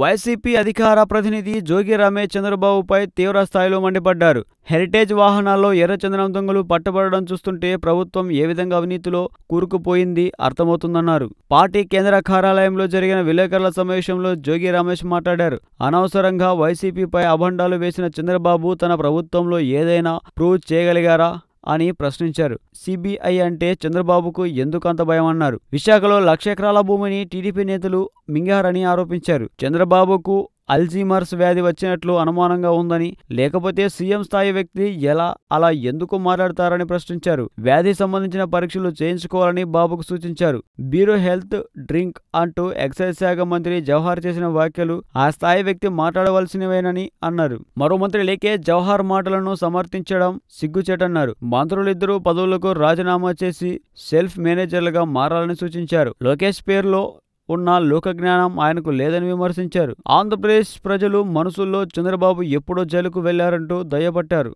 YCP అధికార ప్రతినిధి జోగి రమేష్ చంద్రబాబుపై తీవ్రస్థాయిలో మండిపడ్డారు. హెరిటేజ్ వాహనాల్లో ఎర్రచందనం దొంగలు పట్టబడడం చూస్తుంటే ప్రభుత్వం ఏ విధంగా అవినీతిలో కూరుకుపోయింది అర్థమవుతుందన్నారు. పార్టీ కేంద్ర కార్యాలయంలో జరిగిన విలేకరుల సమావేశంలో జోగి రమేష్ మాట్లాడారు. అనవసరంగా వైసీపీపై అభండాలు వేసిన చంద్రబాబు తన ప్రభుత్వంలో ఏదైనా ప్రూవ్ చేయగలిగారా? అని ప్రశ్నించారు. సిబిఐ అంటే చంద్రబాబుకు ఎందుకు అంత భయం అన్నారు. విశాఖలో లక్ష ఎకరాల భూమిని టీడీపీ నేతలు మింగారని ఆరోపించారు. చంద్రబాబుకు అల్జీమర్స్ వ్యాధి వచ్చినట్లు అనుమానంగా ఉందని లేకపోతే సీఎం స్థాయి వ్యక్తి ఎలా అలా ఎందుకు మాట్లాడతారని ప్రశ్నించారు. వ్యాధి సంబంధించిన పరీక్షలు చేయించుకోవాలని బాబుకు సూచించారు. బ్యూరో హెల్త్ డ్రింక్ అంటూ ఎక్సైజ్ శాఖ మంత్రి జవహర్ చేసిన వ్యాఖ్యలు ఆ స్థాయి వ్యక్తి మాట్లాడవలసినవేనని అన్నారు. మరో మంత్రి లేకే జవహర్ మాటలను సమర్థించడం సిగ్గుచేటన్నారు. మంత్రులిద్దరూ పదవులకు రాజీనామా చేసి సెల్ఫ్ మేనేజర్లుగా మారాలని సూచించారు. లోకేష్ పేరులో ఉన్న లోకజ్ఞానం ఆయనకు లేదని విమర్శించారు. ఆంధ్రప్రదేశ్ ప్రజలు మనసుల్లో చంద్రబాబు ఎప్పుడో జైలుకు వెళ్ళారంటూ దయపట్టారు.